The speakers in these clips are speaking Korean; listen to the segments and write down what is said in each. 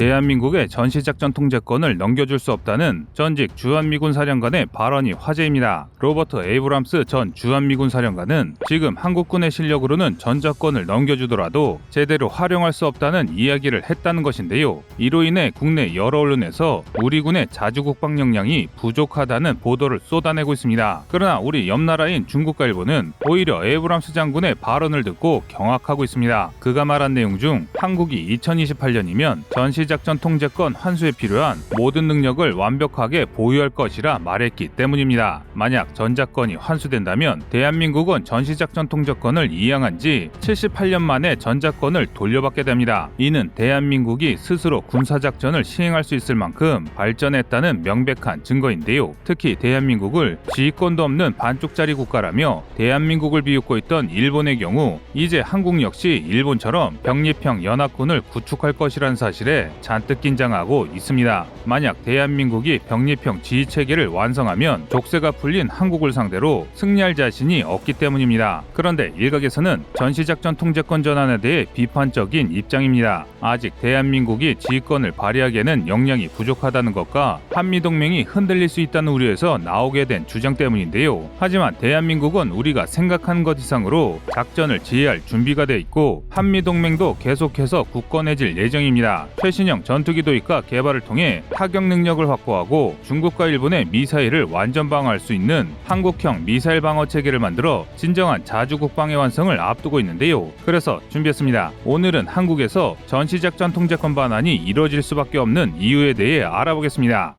대한민국의 전시작전 통제권을 넘겨줄 수 없다는 전직 주한미군 사령관의 발언이 화제입니다. 로버트 에이브람스 전 주한미군 사령관은 지금 한국군의 실력으로는 전자권을 넘겨주더라도 제대로 활용할 수 없다는 이야기를 했다는 것인데요. 이로 인해 국내 여러 언론에서 우리 군의 자주 국방 역량이 부족하다는 보도를 쏟아내고 있습니다. 그러나 우리 옆 나라인 중국과 일본은 오히려 에이브람스 장군의 발언을 듣고 경악하고 있습니다. 그가 말한 내용 중 한국이 2028년이면 전시 작전 통제권 환수에 필요한 모든 능력을 완벽하게 보유할 것이라 말했기 때문입니다. 만약 전자권이 환수된다면 대한민국은 전시작전 통제권을 이양한 지 78년 만에 전자권을 돌려받게 됩니다. 이는 대한민국이 스스로 군사작전을 시행할 수 있을 만큼 발전했다는 명백한 증거인데요. 특히 대한민국을 지휘권도 없는 반쪽짜리 국가라며 대한민국을 비웃고 있던 일본의 경우 이제 한국 역시 일본처럼 병립형 연합군을 구축할 것이라는 사실에 잔뜩 긴장하고 있습니다. 만약 대한민국이 병립형 지휘 체계를 완성하면 족쇄가 풀린 한국을 상대로 승리할 자신이 없기 때문입니다. 그런데 일각에서는 전시작전 통제권 전환에 대해 비판적인 입장입니다. 아직 대한민국이 지휘권을 발휘하기에는 역량이 부족하다는 것과 한미동맹이 흔들릴 수 있다는 우려에서 나오게 된 주장 때문인데요. 하지만 대한민국은 우리가 생각하는 것 이상으로 작전을 지휘할 준비가 돼 있고 한미동맹도 계속해서 굳건해질 예정입니다. 최신 형 전투기 도입과 개발을 통해 타격 능력을 확보하고 중국과 일본의 미사일을 완전 방어할 수 있는 한국형 미사일 방어 체계를 만들어 진정한 자주 국방의 완성을 앞두고 있는데요. 그래서 준비했습니다. 오늘은 한국에서 전시작전 통제권 반환이 이루어질 수밖에 없는 이유에 대해 알아보겠습니다.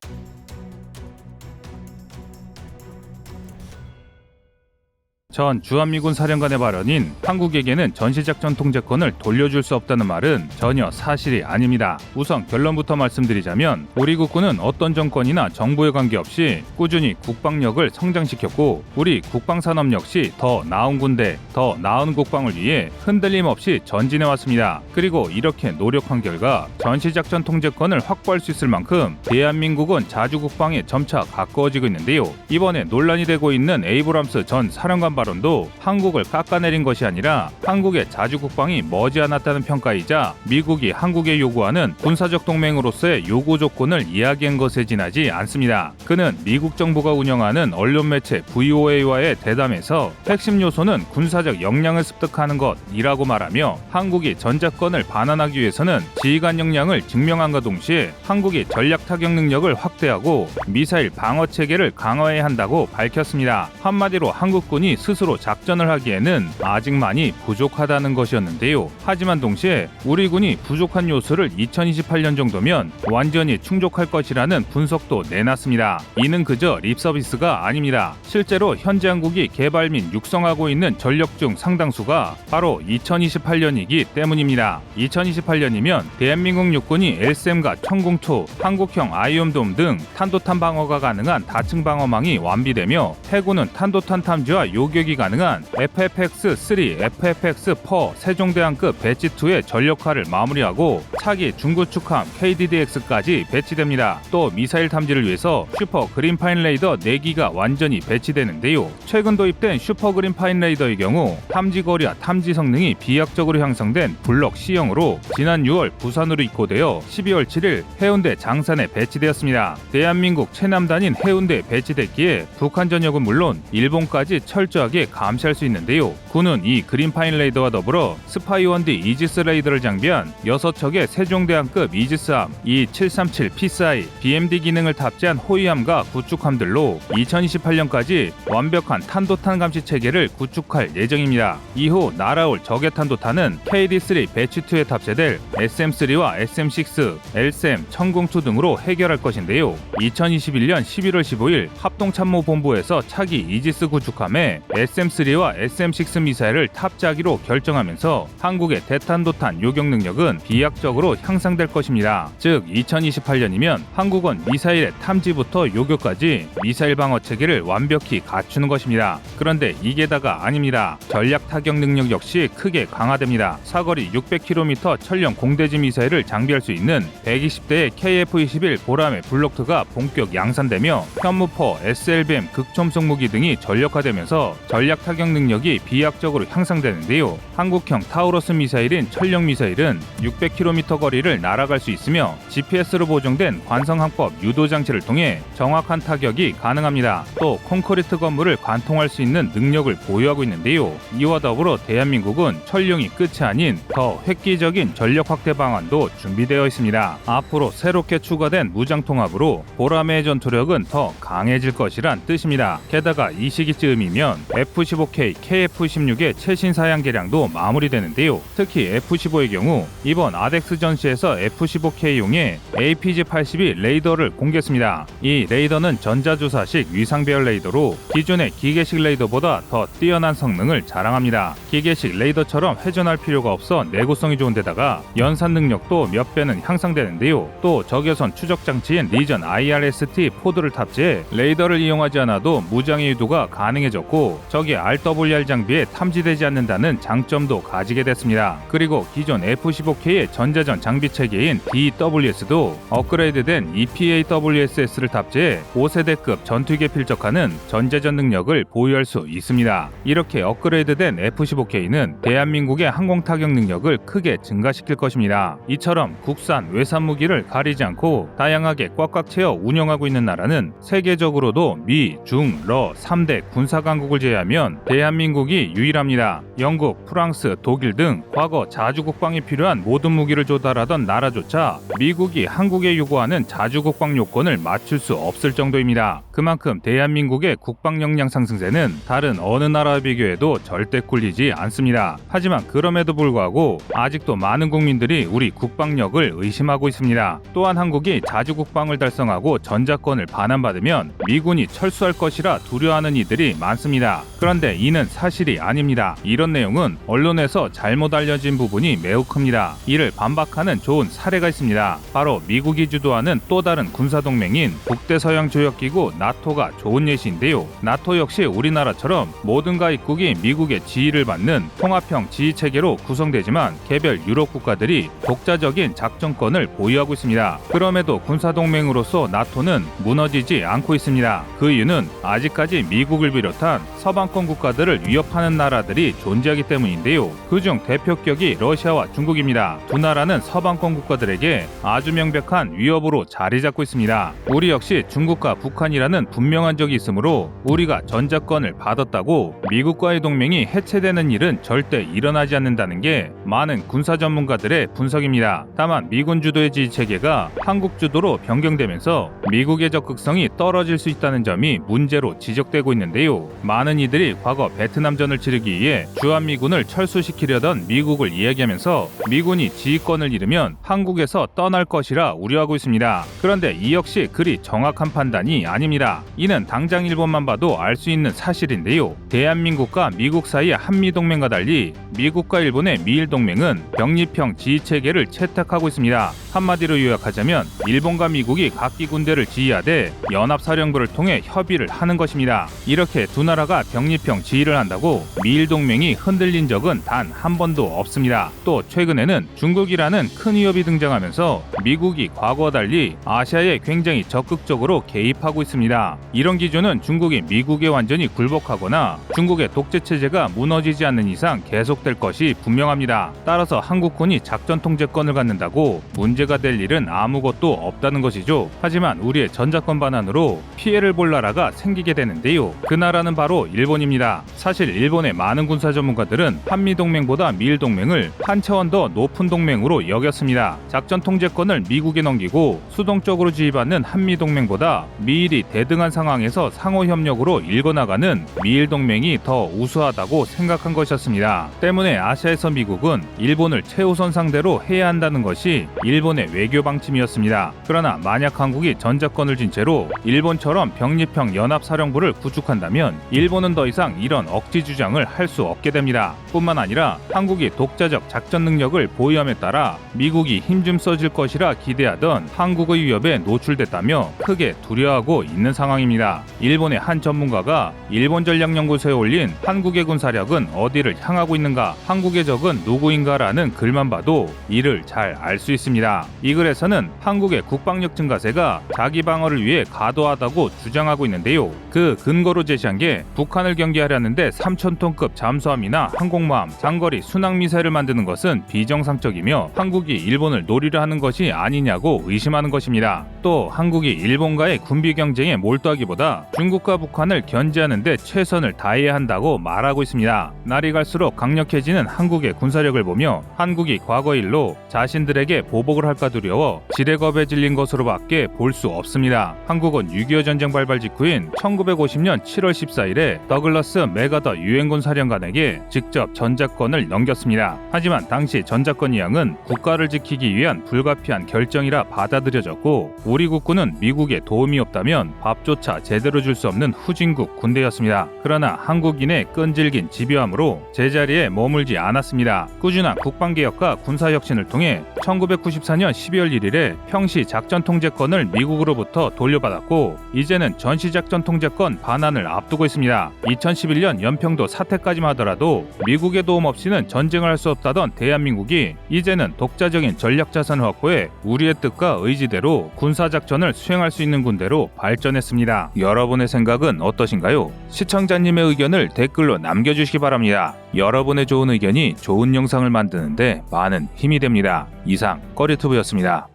전 주한미군 사령관의 발언인 한국에게는 전시작전 통제권을 돌려줄 수 없다는 말은 전혀 사실이 아닙니다. 우선 결론부터 말씀드리자면 우리 국군은 어떤 정권이나 정부에 관계없이 꾸준히 국방력을 성장시켰고 우리 국방산업 역시 더 나은 군대, 더 나은 국방을 위해 흔들림 없이 전진해 왔습니다. 그리고 이렇게 노력한 결과 전시작전 통제권을 확보할 수 있을 만큼 대한민국은 자주국방에 점차 가까워지고 있는데요. 이번에 논란이 되고 있는 에이브람스 전 사령관 발 언도 한국을 깎아내린 것이 아니라 한국의 자주 국방이 머지않았다는 평가이자 미국이 한국에 요구하는 군사적 동맹으로서의 요구 조건을 이야기한 것에 지나지 않습니다. 그는 미국 정부가 운영하는 언론 매체 VOA와의 대담에서 핵심 요소는 군사적 역량을 습득하는 것이라고 말하며 한국이 전자권을 반환하기 위해서는 지휘관 역량을 증명함과 동시에 한국이 전략 타격 능력을 확대하고 미사일 방어 체계를 강화해야 한다고 밝혔습니다. 한마디로 한국군이 스 스로 작전을 하기에는 아직 많이 부족하다는 것이었는데요. 하지만 동시에 우리 군이 부족한 요소를 2028년 정도면 완전히 충족할 것이라는 분석도 내놨습니다. 이는 그저 립서비스가 아닙니다. 실제로 현재 한국이 개발 및 육성하고 있는 전력 중 상당수가 바로 2028년이기 때문입니다. 2028년이면 대한민국 육군이 LSM과 천궁초, 한국형 아이옴돔 등 탄도탄 방어가 가능한 다층 방어망이 완비되며 해군은 탄도탄 탐지와 요격 이 가능한 FFX-3, FFX-4 세종대왕급 배치2의 전력화를 마무리하고 차기 중구축함 KDDX까지 배치됩니다. 또 미사일 탐지를 위해서 슈퍼 그린파인 레이더 4기가 완전히 배치되는데요. 최근 도입된 슈퍼 그린파인 레이더의 경우 탐지 거리와 탐지 성능이 비약적으로 향상된 블럭 C형으로 지난 6월 부산으로 입고되어 12월 7일 해운대 장산에 배치되었습니다. 대한민국 최남단인 해운대에 배치됐기에 북한 전역은 물론 일본까지 철저하게 감시할 수 있는데요. 군은 이 그린파인 레이더와 더불어 스파이원디 이지스 레이더를 장비한 6척의 세종대왕급 이지스함 E737 피사이 BMD 기능을 탑재한 호위함과 구축함들로 2028년까지 완벽한 탄도탄 감시 체계를 구축할 예정입니다. 이후 날아올 적의 탄도탄은 KD3 배치2에 탑재될 SM3와 SM6, LSM, 천궁2 등으로 해결할 것인데요. 2021년 11월 15일 합동참모본부에서 차기 이지스 구축함에 SM3와 SM6 미사일을 탑재하기로 결정하면서 한국의 대탄도탄 요격 능력은 비약적으로 향상될 것입니다. 즉 2028년이면 한국은 미사일의 탐지부터 요격까지 미사일 방어 체계를 완벽히 갖추는 것입니다. 그런데 이게 다가 아닙니다. 전략 타격 능력 역시 크게 강화됩니다. 사거리 600km 천령 공대지 미사일을 장비할 수 있는 120대의 KF-21 보람의 블록트가 본격 양산되며 현무포, SLBM, 극초음속 무기 등이 전력화되면서 전략 타격 능력이 비약적으로 향상되는데요. 한국형 타우러스 미사일인 천령 미사일은 600km 거리를 날아갈 수 있으며 GPS로 보정된 관성항법 유도 장치를 통해 정확한 타격이 가능합니다. 또 콘크리트 건물을 관통할 수 있는 능력을 보유하고 있는데요. 이와 더불어 대한민국은 천령이 끝이 아닌 더 획기적인 전력 확대 방안도 준비되어 있습니다. 앞으로 새롭게 추가된 무장 통합으로 보라매의 전투력은 더 강해질 것이란 뜻입니다. 게다가 이 시기쯤이면 F-15K, KF-16의 최신 사양 개량도 마무리되는데요. 특히 F-15의 경우 이번 아덱스 전시에서 F-15K용의 APG-82 레이더를 공개했습니다. 이 레이더는 전자주사식 위상 배열 레이더로 기존의 기계식 레이더보다 더 뛰어난 성능을 자랑합니다. 기계식 레이더처럼 회전할 필요가 없어 내구성이 좋은 데다가 연산 능력도 몇 배는 향상되는데요. 또 적외선 추적 장치인 리전 IRST 포드를 탑재해 레이더를 이용하지 않아도 무장의 유도가 가능해졌고 적의 RWR 장비에 탐지되지 않는다는 장점도 가지게 됐습니다. 그리고 기존 F-15K의 전자전 장비 체계인 DWS도 업그레이드된 EPAWSS를 탑재해 5세대급 전투기에 필적하는 전자전 능력을 보유할 수 있습니다. 이렇게 업그레이드된 F-15K는 대한민국의 항공 타격 능력을 크게 증가시킬 것입니다. 이처럼 국산 외산 무기를 가리지 않고 다양하게 꽉꽉 채워 운영하고 있는 나라는 세계적으로도 미, 중, 러 3대 군사 강국을 제외 하면 대한민국이 유일합니다. 영국, 프랑스, 독일 등 과거 자주 국방이 필요한 모든 무기를 조달하던 나라조차 미국이 한국에 요구하는 자주 국방 요건을 맞출 수 없을 정도입니다. 그만큼 대한민국의 국방 역량 상승세는 다른 어느 나라와 비교해도 절대 꿀리지 않습니다. 하지만 그럼에도 불구하고 아직도 많은 국민들이 우리 국방력을 의심하고 있습니다. 또한 한국이 자주 국방을 달성하고 전자권을 반환받으면 미군이 철수할 것이라 두려워하는 이들이 많습니다. 그런데 이는 사실이 아닙니다. 이런 내용은 언론에서 잘못 알려진 부분이 매우 큽니다. 이를 반박하는 좋은 사례가 있습니다. 바로 미국이 주도하는 또 다른 군사동맹인 북대서양 조약기구 나토가 좋은 예시인데요. 나토 역시 우리나라처럼 모든 가입국이 미국의 지휘를 받는 통합형 지휘 체계로 구성되지만 개별 유럽 국가들이 독자적인 작전권을 보유하고 있습니다. 그럼에도 군사동맹으로서 나토는 무너지지 않고 있습니다. 그 이유는 아직까지 미국을 비롯한 서 방권 국가들을 위협하는 나라들이 존재하기 때문인데요. 그중 대표격이 러시아와 중국입니다. 두 나라는 서방권 국가들에게 아주 명백한 위협으로 자리 잡고 있습니다. 우리 역시 중국과 북한이라는 분명한 적이 있으므로 우리가 전자권을 받았다고 미국과의 동맹이 해체되는 일은 절대 일어나지 않는다는 게 많은 군사 전문가들의 분석입니다. 다만 미군 주도의 지휘 체계가 한국 주도로 변경되면서 미국의 적극성이 떨어질 수 있다는 점이 문제로 지적되고 있는데요. 많은 이들이 과거 베트남전을 치르기 위해 주한미군을 철수시키려던 미국을 이야기하면서 미군이 지휘권을 잃으면 한국에서 떠날 것이라 우려하고 있습니다. 그런데 이 역시 그리 정확한 판단이 아닙니다. 이는 당장 일본만 봐도 알 수 있는 사실인데요. 대한민국과 미국 사이의 한미동맹과 달리 미국과 일본의 미일동맹은 병립형 지휘체계를 채택하고 있습니다. 한마디로 요약하자면 일본과 미국이 각기 군대를 지휘하되 연합사령부를 통해 협의를 하는 것입니다. 이렇게 두 나라가 병립형 지휘를 한다고 미일 동맹이 흔들린 적은 단 한 번도 없습니다. 또 최근에는 중국이라는 큰 위협이 등장하면서 미국이 과거와 달리 아시아에 굉장히 적극적으로 개입하고 있습니다. 이런 기조는 중국이 미국에 완전히 굴복하거나 중국의 독재 체제가 무너지지 않는 이상 계속될 것이 분명합니다. 따라서 한국군이 작전 통제권을 갖는다고 문제가 될 일은 아무것도 없다는 것이죠. 하지만 우리의 전자권 반환으로 피해를 볼 나라가 생기게 되는데요. 그 나라는 바로 일본입니다. 사실 일본의 많은 군사 전문가들은 한미 동맹보다 미일 동맹을 한 차원 더 높은 동맹으로 여겼습니다. 작전 통제권을 미국에 넘기고 수동적으로 지휘받는 한미 동맹보다 미일이 대등한 상황에서 상호 협력으로 일궈나가는 미일 동맹이 더 우수하다고 생각한 것이었습니다. 때문에 아시아에서 미국은 일본을 최우선 상대로 해야 한다는 것이 일본의 외교 방침이었습니다. 그러나 만약 한국이 전자권을 진 채로 일본처럼 병립형 연합사령부를 구축한다면 일본 은 더 이상 이런 억지 주장을 할 수 없게 됩니다. 뿐만 아니라 한국이 독자적 작전 능력을 보유함에 따라 미국이 힘 좀 써줄 것이라 기대하던 한국의 위협에 노출됐다며 크게 두려워하고 있는 상황입니다. 일본의 한 전문가가 일본 전략연구소에 올린 한국의 군사력은 어디를 향하고 있는가, 한국의 적은 누구인가라는 글만 봐도 이를 잘 알 수 있습니다. 이 글에서는 한국의 국방력 증가세가 자기 방어를 위해 과도하다고 주장하고 있는데요. 그 근거로 제시한 게 북한 북한을 경계하려는데 3천톤급 잠수함이나 항공모함, 장거리 순항 미사일을 만드는 것은 비정상적이며 한국이 일본을 노리려 하는 것이 아니냐고 의심하는 것입니다. 또 한국이 일본과의 군비 경쟁에 몰두하기보다 중국과 북한을 견제하는데 최선을 다해야 한다고 말하고 있습니다. 날이 갈수록 강력해지는 한국의 군사력을 보며 한국이 과거 일로 자신들에게 보복을 할까 두려워 지뢰겁에 질린 것으로밖에 볼 수 없습니다. 한국은 6.25 전쟁 발발 직후인 1950년 7월 14일에 더글러스 메가더 유엔군 사령관에게 직접 전작권을 넘겼습니다. 하지만 당시 전작권 이양은 국가를 지키기 위한 불가피한 결정이라 받아들여졌고 우리 국군은 미국의 도움이 없다면 밥조차 제대로 줄 수 없는 후진국 군대였습니다. 그러나 한국인의 끈질긴 집요함으로 제자리에 머물지 않았습니다. 꾸준한 국방개혁과 군사혁신을 통해 1994년 12월 1일에 평시 작전 통제권을 미국으로부터 돌려받았고 이제는 전시작전 통제권 반환을 앞두고 있습니다. 2011년 연평도 사태까지만 하더라도 미국의 도움 없이는 전쟁을 할 수 없다던 대한민국이 이제는 독자적인 전략 자산을 확보해 우리의 뜻과 의지대로 군사 작전을 수행할 수 있는 군대로 발전했습니다. 여러분의 생각은 어떠신가요? 시청자님의 의견을 댓글로 남겨주시기 바랍니다. 여러분의 좋은 의견이 좋은 영상을 만드는데 많은 힘이 됩니다. 이상 꺼리투브였습니다.